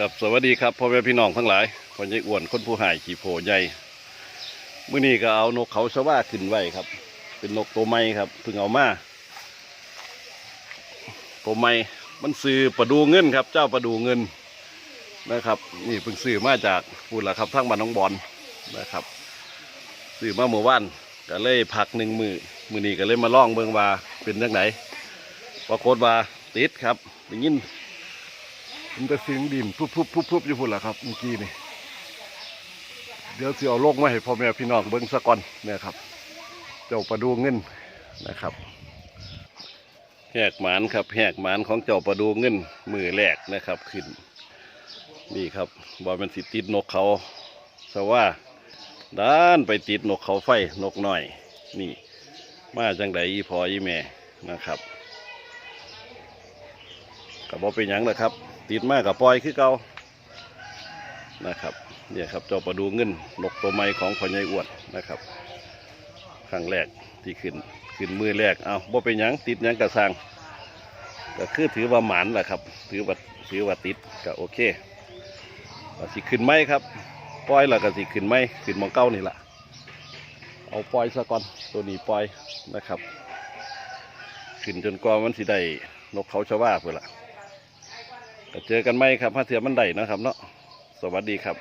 ครับสวัสดีครับพ่อแม่พี่น้องทั้งหลายพ่อใหญ่อ้วนคนผู้หายขี่โพใหญ่มื้อนี้ก็เอานกเขาสว่าขึ้นไว้ครับ เป็นนกตัวใหม่ครับเพิ่งเอามาตัวใหม่มันซื้อประดูเงินครับ เจ้าประดูเงินนะครับ นี่เพิ่งซื้อมาจากพูดละครับทั้งบ้านน้องบอลนะครับซื้อมาเมื่อวานก็เลยพักหนึ่งมือมือนี้ก็เลยมาล่องเบิงว่าเป็นจังไหนปรากฏว่าติดครับได้ยิน มันจะเสียงดินพุบพุบพุบพุบอยู่พุ่นละครับเมื่อกี้นี่เดี๋ยวสิเอาโลกมาให้พ่อแม่พี่น้องเบิ้งสะก่อนเนี่ยครับ เจ้าประดูเงินนะครับแหกหมานครับแหกหมานของเจ้าประดูเงินมือแรกนะครับ ขึ้น นี่ครับบอมันสิติดนกเขาสว่าด้านไปติดนกเขาไฟนกหน่อย นี่ มาจังใดอีพออีแม่นะครับ กับบอเป็นหยังนะครับ ติดมากกับปล่อยคือเก่านะครับเนี่ยครับเจ้าประดูเงินนกตัวใหม่ของพ่อใหญ่อ้วนนะครับครั้งแรกที่ขึ้นขึ้นมือแรกเอาบ่เป็นหยังติดหยังกระสังก็คือถือว่าหมานแหละครับ ถือว่าถือว่าติดก็โอเคก็สิขึ้นไหมครับปล่อยแล้วก็สิขึ้นไหมขึ้นมองเก้านี่แหละเอาปล่อยซะก่อนตัวนี้ปล่อยนะครับ ขึ้นจนกว่ามันสิได้นกเขาชาวาเพื่อละ เจอกันไหมครับถ้าเสือมมันได้นะครับเนาะสวัสดีครับ